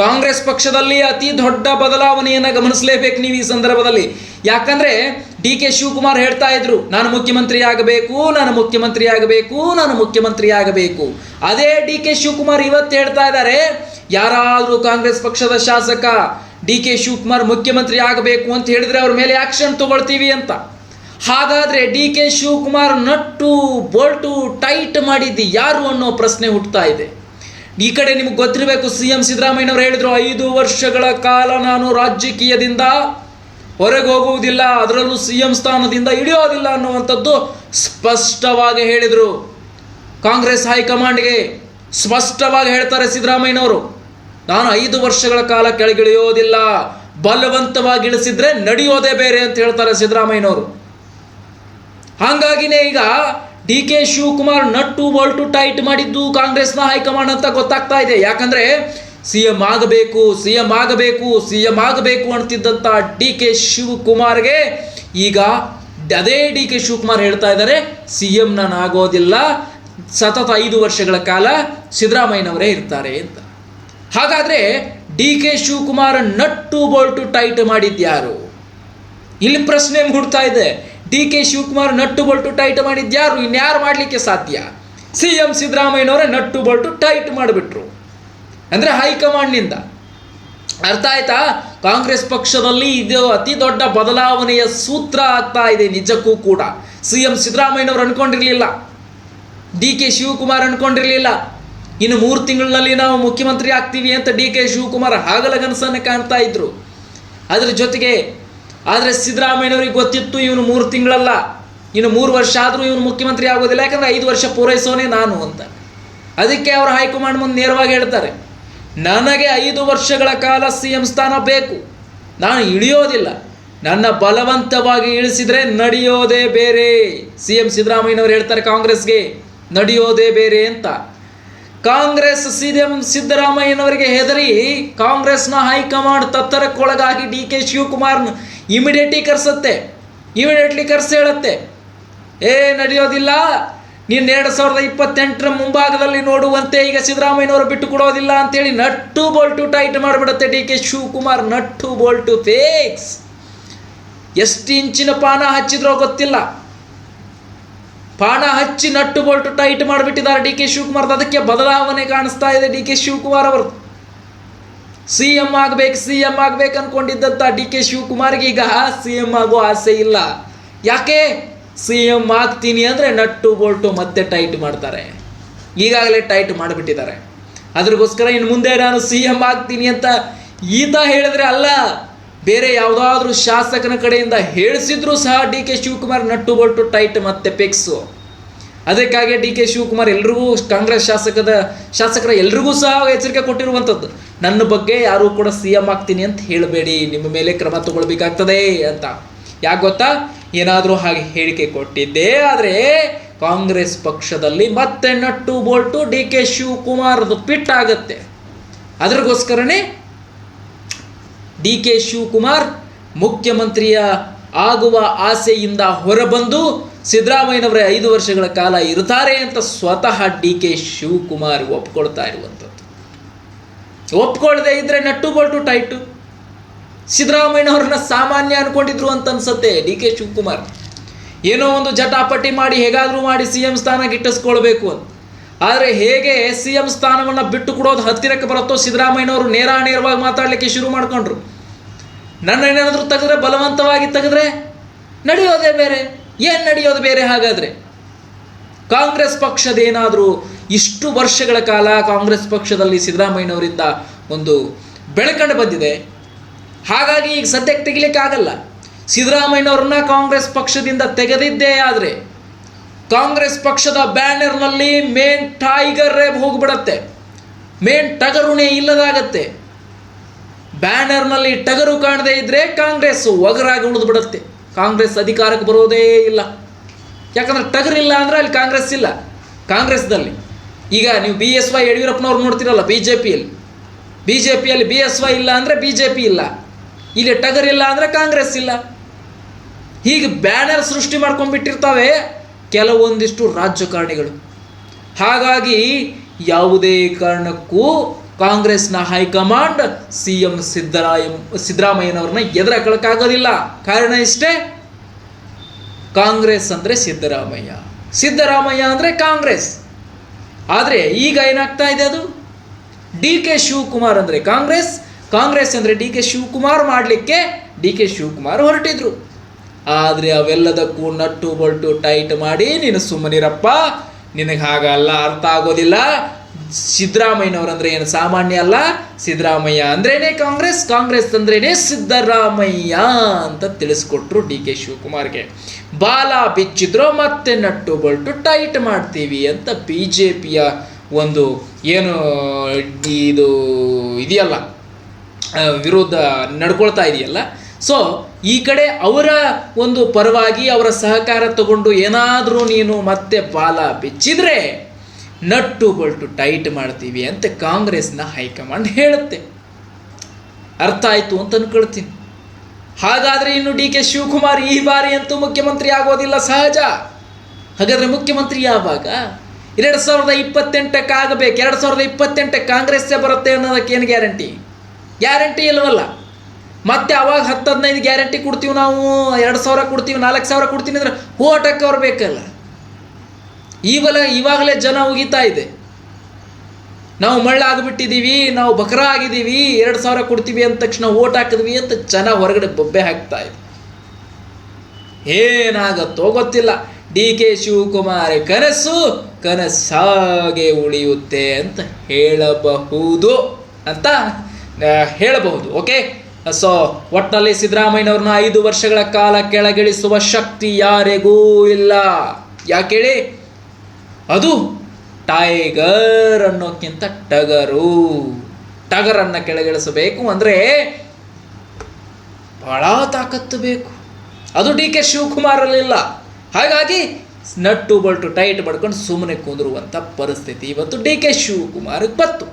ಕಾಂಗ್ರೆಸ್ ಪಕ್ಷದಲ್ಲಿ ಅತಿ ದೊಡ್ಡ ಬದಲಾವಣೆಯನ್ನು ಗಮನಿಸಲೇಬೇಕು ನೀವು ಈ ಸಂದರ್ಭದಲ್ಲಿ. ಯಾಕಂದ್ರೆ ಡಿ ಕೆ ಶಿವಕುಮಾರ್ ಹೇಳ್ತಾ ಇದ್ರು, ನಾನು ಮುಖ್ಯಮಂತ್ರಿ ಆಗಬೇಕು ನಾನು ಮುಖ್ಯಮಂತ್ರಿ ಆಗಬೇಕು ನಾನು ಮುಖ್ಯಮಂತ್ರಿ ಆಗಬೇಕು ಅದೇ ಡಿ ಕೆ ಶಿವಕುಮಾರ್ ಇವತ್ತು ಹೇಳ್ತಾ ಇದ್ದಾರೆ, ಯಾರಾದರೂ ಕಾಂಗ್ರೆಸ್ ಪಕ್ಷದ ಶಾಸಕ ಡಿ ಕೆ ಶಿವಕುಮಾರ್ ಮುಖ್ಯಮಂತ್ರಿ ಆಗಬೇಕು ಅಂತ ಹೇಳಿದ್ರೆ ಅವ್ರ ಮೇಲೆ ಆಕ್ಷನ್ ತಗೊಳ್ತೀವಿ ಅಂತ. ಹಾಗಾದ್ರೆ D K Shivakumar nut bolt tight ಮಾಡಿದ್ದು ಯಾರು ಅನ್ನೋ ಪ್ರಶ್ನೆ ಹುಟ್ಟುತ್ತಾ ಇದೆ. ಈ ಕಡೆ ನಿಮ್ಗೆ ಗೊತ್ತಿರಬೇಕು ಸಿ ಎಂ ಸಿದ್ದರಾಮಯ್ಯನವರು ಹೇಳಿದ್ರು, ಐದು ವರ್ಷಗಳ ಕಾಲ ನಾನು ರಾಜಕೀಯದಿಂದ ಹೊರಗೆ ಹೋಗುವುದಿಲ್ಲ, ಅದರಲ್ಲೂ ಸಿ ಎಂ ಸ್ಥಾನದಿಂದ ಇಳಿಯೋದಿಲ್ಲ ಅನ್ನುವಂಥದ್ದು ಸ್ಪಷ್ಟವಾಗಿ ಹೇಳಿದರು. ಕಾಂಗ್ರೆಸ್ ಹೈಕಮಾಂಡ್ಗೆ ಸ್ಪಷ್ಟವಾಗಿ ಹೇಳ್ತಾರೆ ಸಿದ್ದರಾಮಯ್ಯನವರು, ನಾನು ಐದು ವರ್ಷಗಳ ಕಾಲ ಕೆಳಗಿಳಿಯೋದಿಲ್ಲ, ಬಲವಂತವಾಗಿ ಇಳಿಸಿದ್ರೆ ನಡೆಯೋದೇ ಬೇರೆ ಅಂತ ಹೇಳ್ತಾರೆ ಸಿದ್ದರಾಮಯ್ಯನವರು. ಹಾಗಾಗಿನೇ ಈಗ D K Shivakumar nut bolt tight ಮಾಡಿದ್ದು ಕಾಂಗ್ರೆಸ್ನ ಹೈಕಮಾಂಡ್ ಅಂತ ಗೊತ್ತಾಗ್ತಾ ಇದೆ. ಯಾಕಂದ್ರೆ ಸಿ ಎಂ ಆಗಬೇಕು ಸಿ ಎಂ ಆಗಬೇಕು ಸಿ ಎಂ ಆಗಬೇಕು ಅಂತಿದ್ದಂಥ ಡಿ ಕೆ ಶಿವಕುಮಾರ್ಗೆ ಈಗ ಅದೇ ಡಿ ಕೆ ಶಿವಕುಮಾರ್ ಹೇಳ್ತಾ ಇದ್ದಾರೆ ಸಿ ಎಂ ನಾನು ಆಗೋದಿಲ್ಲ ಸತತ ಐದು ವರ್ಷಗಳ ಕಾಲ ಸಿದ್ದರಾಮಯ್ಯನವರೇ ಇರ್ತಾರೆ ಅಂತ. ಹಾಗಾದ್ರೆ D K Shivakumar nut bolt tight ಮಾಡಿದ್ಯಾರು? ಇಲ್ಲಿ ಪ್ರಶ್ನೆ ಮೂಡ್ತಾ ಇದೆ. D K Shivakumar nut bolt tight ಮಾಡಿದ್ಯಾರು? ಇನ್ಯಾರು ಮಾಡಲಿಕ್ಕೆ ಸಾಧ್ಯ? ಸಿ ಎಂ ಸಿದ್ದರಾಮಯ್ಯನವರೇ ನಟ್ಟು ಬೊಲ್ಟು ಟೈಟ್ ಮಾಡಿಬಿಟ್ರು. ಅಂದರೆ ಹೈಕಮಾಂಡ್ನಿಂದ. ಅರ್ಥ ಆಯ್ತಾ? ಕಾಂಗ್ರೆಸ್ ಪಕ್ಷದಲ್ಲಿ ಇದು ಅತಿ ದೊಡ್ಡ ಬದಲಾವಣೆಯ ಸೂತ್ರ ಆಗ್ತಾ ಇದೆ ನಿಜಕ್ಕೂ ಕೂಡ. ಸಿ ಎಂ ಸಿದ್ದರಾಮಯ್ಯನವರು ಅನ್ಕೊಂಡಿರಲಿಲ್ಲ. ಡಿ ಕೆ ಶಿವಕುಮಾರ್ ಅನ್ಕೊಂಡಿರಲಿಲ್ಲ. ಇನ್ನು ಮೂರು ತಿಂಗಳಲ್ಲಿ ನಾವು ಮುಖ್ಯಮಂತ್ರಿ ಆಗ್ತೀವಿ ಅಂತ ಡಿ ಕೆ ಶಿವಕುಮಾರ್ ಹಾಗಲಗನಸನ್ನು ಕಾಣ್ತಾ ಇದ್ರು. ಅದರ ಜೊತೆಗೆ ಆದರೆ ಸಿದ್ದರಾಮಯ್ಯನವ್ರಿಗೆ ಗೊತ್ತಿತ್ತು ಇವನು ಮೂರು ತಿಂಗಳಲ್ಲ. ಇನ್ನು ಮೂರು ವರ್ಷ ಆದರೂ ಇವನು ಮುಖ್ಯಮಂತ್ರಿ ಆಗೋದಿಲ್ಲ, ಯಾಕಂದ್ರೆ ಐದು ವರ್ಷ ಪೂರೈಸೋನೇ ನಾನು ಅಂತ. ಅದಕ್ಕೆ ಅವರು ಹೈಕಮಾಂಡ್ ಮುಂದೆ ನೇರವಾಗಿ ಹೇಳ್ತಾರೆ, ನನಗೆ ಐದು ವರ್ಷಗಳ ಕಾಲ ಸಿ ಎಂ ಸ್ಥಾನ ಬೇಕು. ನಾನು ಇಳಿಯೋದಿಲ್ಲ. ನನ್ನ ಬಲವಂತವಾಗಿ ಇಳಿಸಿದರೆ ನಡೆಯೋದೇ ಬೇರೆ. ಸಿ ಎಂ ಸಿದ್ದರಾಮಯ್ಯನವರು ಹೇಳ್ತಾರೆ ಕಾಂಗ್ರೆಸ್ಗೆ, ನಡೆಯೋದೇ ಬೇರೆ ಅಂತ. ಕಾಂಗ್ರೆಸ್ ಸಿ ಎಂ ಸಿದ್ದರಾಮಯ್ಯನವರಿಗೆ ಹೆದರಿ ಕಾಂಗ್ರೆಸ್ನ ಹೈಕಮಾಂಡ್ ತತ್ತರಕ್ಕೊಳಗಾಗಿ ಡಿ ಕೆ ಶಿವಕುಮಾರ್ ಇಮಿಡಿಯೇಟ್ಲಿ ಕರ್ಸತ್ತೆ. ಇಮಿಡಿಯೇಟ್ಲಿ ಕರ್ಸಿ ಹೇಳುತ್ತೆ. ಏ, ನಡೆಯೋದಿಲ್ಲ. ನೀನು ಎರಡು ಸಾವಿರದ ಇಪ್ಪತ್ತೆಂಟರ ಮುಂಭಾಗದಲ್ಲಿ ನೋಡುವಂತೆ ಈಗ ಸಿದ್ದರಾಮಯ್ಯನವರು ಬಿಟ್ಟು ಕೊಡೋದಿಲ್ಲ ಅಂತೇಳಿ nut bolt tight ಮಾಡಿಬಿಡುತ್ತೆ D K Shivakumar. Nut bolt fix ಎಷ್ಟು ಇಂಚಿನ ಪಾನ ಹಚ್ಚಿದ್ರೋ ಗೊತ್ತಿಲ್ಲ. ಪಾನ ಹಚ್ಚಿ ನಟ್ಟು ಬೋಲ್ಟು ಟೈಟ್ ಮಾಡಿಬಿಟ್ಟಿದ್ದಾರೆ ಡಿ ಕೆ ಶಿವಕುಮಾರ್. ಅದಕ್ಕೆ ಬದಲಾವಣೆ ಕಾಣಿಸ್ತಾ ಇದೆ ಡಿ ಕೆ ಶಿವಕುಮಾರ್ ಅವರು. ಸಿ ಎಂ ಆಗ್ಬೇಕು, ಸಿ ಎಂ ಆಗ್ಬೇಕು ಅನ್ಕೊಂಡಿದ್ದಂಥ ಡಿ ಕೆ ಶಿವಕುಮಾರ್ಗೆ ಈಗ ಸಿ ಎಂ ಆಗೋ ಆಸೆ ಇಲ್ಲ. ಯಾಕೆ? ಸಿ ಎಂ ಆಗ್ತೀನಿ ಅಂದರೆ ನಟ್ಟು ಬೋಲ್ಟು ಮತ್ತೆ ಟೈಟ್ ಮಾಡ್ತಾರೆ. ಈಗಾಗಲೇ ಟೈಟ್ ಮಾಡಿಬಿಟ್ಟಿದ್ದಾರೆ. ಅದ್ರಗೋಸ್ಕರ ಇನ್ನು ಮುಂದೆ ನಾನು ಸಿ ಎಂ ಆಗ್ತೀನಿ ಅಂತ ಈತ ಹೇಳಿದ್ರೆ ಅಲ್ಲ. ಬೇರೆ ಯಾವುದಾದ್ರೂ ಶಾಸಕನ ಕಡೆಯಿಂದ ಹೇಳಿಸಿದ್ರೂ ಸಹ D K Shivakumar nut bolt, tight ಮತ್ತೆ ಪೆಕ್ಸು. ಅದಕ್ಕಾಗಿ ಡಿ ಕೆ ಶಿವಕುಮಾರ್ ಎಲ್ರಿಗೂ ಕಾಂಗ್ರೆಸ್ ಶಾಸಕದ, ಶಾಸಕರ ಎಲ್ರಿಗೂ ಸಹ ಎಚ್ಚರಿಕೆ ಕೊಟ್ಟಿರುವಂಥದ್ದು. ನನ್ನ ಬಗ್ಗೆ ಯಾರೂ ಕೂಡ ಸಿ ಎಂ ಆಗ್ತೀನಿ ಅಂತ ಹೇಳಬೇಡಿ. ನಿಮ್ಮ ಮೇಲೆ ಕ್ರಮ ತಗೊಳ್ಬೇಕಾಗ್ತದೆ ಅಂತ. ಯಾಕೆ ಗೊತ್ತಾ? ಏನಾದರೂ ಹಾಗೆ ಹೇಳಿಕೆ ಕೊಟ್ಟಿದ್ದೇ ಆದರೆ ಕಾಂಗ್ರೆಸ್ ಪಕ್ಷದಲ್ಲಿ ಮತ್ತೆ ನಟ್ಟು ಬೋಲ್ಟು ಡಿ ಕೆ ಶಿವಕುಮಾರ್ದು ಪಿಟ್ಟಾಗತ್ತೆ ಅದ್ರಗೋಸ್ಕರನೇ ಡಿ ಕೆ ಶಿವಕುಮಾರ್ ಮುಖ್ಯಮಂತ್ರಿಯ ಆಗುವ ಆಸೆಯಿಂದ ಹೊರಬಂದು ಸಿದ್ದರಾಮಯ್ಯನವರೇ ಐದು ವರ್ಷಗಳ ಕಾಲ ಇರುತ್ತಾರೆ ಅಂತ ಸ್ವತಃ ಡಿ ಕೆ ಶಿವಕುಮಾರ್ ಒಪ್ಕೊಳ್ತಾ ಇರುವಂಥದ್ದು. ಒಪ್ಕೊಳ್ಳದೆ ಇದ್ರೆ ನಟ್ಟು ಬೋಲ್ಟು ಟೈಟು. ಸಿದ್ದರಾಮಯ್ಯನವ್ರನ್ನ ಸಾಮಾನ್ಯ ಅನ್ಕೊಂಡಿದ್ರು ಅಂತ ಅನ್ಸತ್ತೆ ಡಿ ಕೆ ಶಿವಕುಮಾರ್. ಏನೋ ಒಂದು ಜಟಾಪಟಿ ಮಾಡಿ ಹೇಗಾದರೂ ಮಾಡಿ ಸಿ ಎಂ ಸ್ಥಾನ ಗಿಟ್ಟಿಸ್ಕೊಳ್ಬೇಕು ಅಂತ. ಆದರೆ ಹೇಗೆ ಸಿ ಎಂ ಸ್ಥಾನವನ್ನು ಬಿಟ್ಟು ಕೊಡೋದು ಹತ್ತಿರಕ್ಕೆ ಬರುತ್ತೋ ಸಿದ್ದರಾಮಯ್ಯನವರು ನೇರ ನೇರವಾಗಿ ಮಾತಾಡಲಿಕ್ಕೆ ಶುರು ಮಾಡ್ಕೊಂಡ್ರು. ನನ್ನ ಏನಾದರೂ ತೆಗೆದ್ರೆ ಬಲವಂತವಾಗಿ ತೆಗೆದ್ರೆ ನಡೆಯೋದೇ ಬೇರೆ. ಏನು ನಡೆಯೋದು ಬೇರೆ ಹಾಗಾದರೆ? ಕಾಂಗ್ರೆಸ್ ಪಕ್ಷದೇನಾದರೂ ಇಷ್ಟು ವರ್ಷಗಳ ಕಾಲ ಕಾಂಗ್ರೆಸ್ ಪಕ್ಷದಲ್ಲಿ ಸಿದ್ದರಾಮಯ್ಯನವರಿಂದ ಒಂದು ಬೆಳಕಂಡು ಬಂದಿದೆ. ಹಾಗಾಗಿ ಈಗ ಸದ್ಯಕ್ಕೆ ತೆಗಿಲಿಕ್ಕಾಗಲ್ಲ. ಸಿದ್ದರಾಮಯ್ಯನವ್ರನ್ನ ಕಾಂಗ್ರೆಸ್ ಪಕ್ಷದಿಂದ ತೆಗೆದಿದ್ದೇ ಆದರೆ ಕಾಂಗ್ರೆಸ್ ಪಕ್ಷದ ಬ್ಯಾನರ್ನಲ್ಲಿ ಮೇನ್ ಟೈಗರ್ ಹೋಗ್ಬಿಡತ್ತೆ. ಮೇನ್ ಟಗರುಣೆ ಇಲ್ಲದಾಗತ್ತೆ. ಬ್ಯಾನರ್ನಲ್ಲಿ ಟಗರು ಕಾಣದೇ ಇದ್ರೆ ಕಾಂಗ್ರೆಸ್ ಒಗರಾಗಿ ಉಳಿದು ಬಿಡುತ್ತೆ ಕಾಂಗ್ರೆಸ್ ಅಧಿಕಾರಕ್ಕೆ ಬರೋದೇ ಇಲ್ಲ. ಯಾಕಂದ್ರೆ ಟಗರಿಲ್ಲ ಅಂದರೆ ಅಲ್ಲಿ ಕಾಂಗ್ರೆಸ್ ಇಲ್ಲ. ಕಾಂಗ್ರೆಸ್ದಲ್ಲಿ ಈಗ ನೀವು ಬಿ ಎಸ್ ವೈ ಯಡಿಯೂರಪ್ಪನವ್ರು ನೋಡ್ತಿರಲ್ಲ ಬಿ ಜೆ ಪಿಯಲ್ಲಿ ಬಿ ಜೆ ಪಿಯಲ್ಲಿ ಬಿ ಎಸ್ ವೈ ಇಲ್ಲ ಅಂದರೆ ಬಿ ಜೆ ಪಿ ಇಲ್ಲ. ಇಲ್ಲಿ ಟಗರ್ ಇಲ್ಲ ಅಂದರೆ ಕಾಂಗ್ರೆಸ್ ಇಲ್ಲ. ಹೀಗೆ ಬ್ಯಾನರ್ ಸೃಷ್ಟಿ ಮಾಡ್ಕೊಂಡ್ಬಿಟ್ಟಿರ್ತಾವೆ ಕೆಲವೊಂದಿಷ್ಟು ರಾಜಕಾರಣಿಗಳು ಹಾಗಾಗಿ ಯಾವುದೇ ಕಾರಣಕ್ಕೂ ಕಾಂಗ್ರೆಸ್ನ ಹೈಕಮಾಂಡ್ ಸಿ ಎಂ ಸಿದ್ದರಾಯ ಸಿದ್ದರಾಮಯ್ಯನವ್ರನ್ನ ಎದುರಾಕೊಳ್ಳೋಕ್ಕಾಗೋದಿಲ್ಲ ಕಾರಣ ಇಷ್ಟೇ? ಕಾಂಗ್ರೆಸ್ ಅಂದರೆ ಸಿದ್ದರಾಮಯ್ಯ. ಸಿದ್ದರಾಮಯ್ಯ ಅಂದರೆ ಕಾಂಗ್ರೆಸ್. ಆದರೆ ಈಗ ಏನಾಗ್ತಾ ಇದೆ ಅದು? ಡಿ ಕೆ ಶಿವಕುಮಾರ್ ಅಂದರೆ ಕಾಂಗ್ರೆಸ್ ಕಾಂಗ್ರೆಸ್ ಅಂದರೆ ಡಿ ಕೆ ಶಿವಕುಮಾರ್ ಮಾಡಲಿಕ್ಕೆ ಡಿ ಕೆ ಶಿವಕುಮಾರ್ ಹೊರಟಿದ್ರು. ಆದರೆ ಅವೆಲ್ಲದಕ್ಕೂ ನಟ್ಟು ಬಲ್ಟು ಟೈಟ್ ಮಾಡಿ ನೀನು ಸುಮ್ಮನಿರಪ್ಪ, ನಿನಗೆ ಹಾಗಲ್ಲ, ಅರ್ಥ ಆಗೋದಿಲ್ಲ. ಸಿದ್ದರಾಮಯ್ಯನವ್ರಂದ್ರೆ ಏನು? ಸಾಮಾನ್ಯ ಅಲ್ಲ, ಸಿದ್ದರಾಮಯ್ಯ ಅಂದ್ರೇನೆ ಕಾಂಗ್ರೆಸ್ ಕಾಂಗ್ರೆಸ್ ಅಂದ್ರೇನೆ ಸಿದ್ದರಾಮಯ್ಯ ಅಂತ ತಿಳಿಸ್ಕೊಟ್ರು ಡಿ ಕೆ ಶಿವಕುಮಾರ್ಗೆ. ಬಾಲ ಬಿಚ್ಚಿದ್ರು ಮತ್ತೆ ನಟ್ಟು ಬಲ್ಟು ಟೈಟ್ ಮಾಡ್ತೀವಿ ಅಂತ ಬಿ ಜೆ ಪಿಯ ಒಂದು ಏನು ಇದು ಇದೆಯಲ್ಲ ವಿರೋಧ ನಡ್ಕೊಳ್ತಾ ಇದೆಯಲ್ಲ. ಸೊ ಈ ಕಡೆ ಅವರ ಒಂದು ಪರವಾಗಿ ಅವರ ಸಹಕಾರ ತಗೊಂಡು ಏನಾದರೂ ನೀನು ಮತ್ತೆ ಬಾಲ ಬಿಚ್ಚಿದ್ರೆ ನಟ್ಟು ಬಲ್ಟು ಟೈಟ್ ಮಾಡ್ತೀವಿ ಅಂತ ಕಾಂಗ್ರೆಸ್ನ ಹೈಕಮಾಂಡ್ ಹೇಳುತ್ತೆ. ಅರ್ಥ ಆಯಿತು ಅಂತ ಅನ್ಕೊಳ್ತೀನಿ. ಹಾಗಾದರೆ ಇನ್ನು ಡಿ ಕೆ ಶಿವಕುಮಾರ್ ಈ ಬಾರಿ ಅಂತೂ ಮುಖ್ಯಮಂತ್ರಿ ಆಗೋದಿಲ್ಲ ಸಹಜ. ಹಾಗಾದರೆ ಮುಖ್ಯಮಂತ್ರಿ ಯಾವಾಗ? ಎರಡು ಸಾವಿರದ ಇಪ್ಪತ್ತೆಂಟಕ್ಕೆ ಆಗಬೇಕು. ಎರಡು ಸಾವಿರದ ಇಪ್ಪತ್ತೆಂಟಕ್ಕೆ ಕಾಂಗ್ರೆಸ್ಸೇ ಬರುತ್ತೆ ಅನ್ನೋದಕ್ಕೆ ಏನು ಗ್ಯಾರಂಟಿ? ಗ್ಯಾರಂಟಿ ಇಲ್ಲವಲ್ಲ ಮತ್ತೆ ಅವಾಗ ಹತ್ತು ಹದಿನೈದು ಗ್ಯಾರಂಟಿ ಕೊಡ್ತೀವಿ ನಾವು, ಎರಡು ಸಾವಿರ ಕೊಡ್ತೀವಿ, ನಾಲ್ಕು ಸಾವಿರ ಕೊಡ್ತೀನಿ ಅಂದ್ರೆ ಓಟಕ್ಕೆ ಅವ್ರು ಬೇಕಲ್ಲ. ಇವಾಗ ಇವಾಗಲೇ ಜನ ಉಗಿತಾ ಇದೆ. ನಾವು ಮಳ್ಳ ಆಗಿಬಿಟ್ಟಿದ್ದೀವಿ ನಾವು ಬಕರ ಆಗಿದ್ದೀವಿ ಎರಡು ಸಾವಿರ ಕೊಡ್ತೀವಿ ಅಂದ ತಕ್ಷಣ ಓಟ್ ಹಾಕಿದ್ವಿ ಅಂತ ಜನ ಹೊರಗಡೆ ಬೊಬ್ಬೆ ಹಾಕ್ತಾ ಇದೆ. ಏನಾಗತ್ತೋ ಗೊತ್ತಿಲ್ಲ. ಡಿ ಕೆ ಶಿವಕುಮಾರ್ ಕನಸು ಕನಸಾಗೆ ಉಳಿಯುತ್ತೆ ಅಂತ ಹೇಳಬಹುದು ಅಂತ ಹೇಳಬಹುದು, ಓಕೆ? ಸೊ ಒಟ್ಟಿನಲ್ಲಿ ಸಿದ್ದರಾಮಯ್ಯನವ್ರನ್ನ ಐದು ವರ್ಷಗಳ ಕಾಲ ಕೆಳಗಿಳಿಸುವ ಶಕ್ತಿ ಯಾರಿಗೂ ಇಲ್ಲ. ಯಾಕೇಳಿ ಅದು ಟೈಗರ್ ಅನ್ನೋಕ್ಕಿಂತ ಟಗರು. ಟಗರನ್ನು ಕೆಳಗಿಳಿಸಬೇಕು ಅಂದರೆ ಬಹಳ ತಾಕತ್ತು ಬೇಕು. ಅದು ಡಿ ಕೆ ಶಿವಕುಮಾರಲ್ಲಿಲ್ಲ ಹಾಗಾಗಿ ನಟ್ಟು ಬಲ್ಟು ಟೈಟ್ ಪಡ್ಕೊಂಡು ಸುಮ್ಮನೆ ಕುಂದಿರುವಂಥ ಪರಿಸ್ಥಿತಿ ಇವತ್ತು ಡಿ ಕೆ ಶಿವಕುಮಾರ್ಗೆ ಬತ್ತು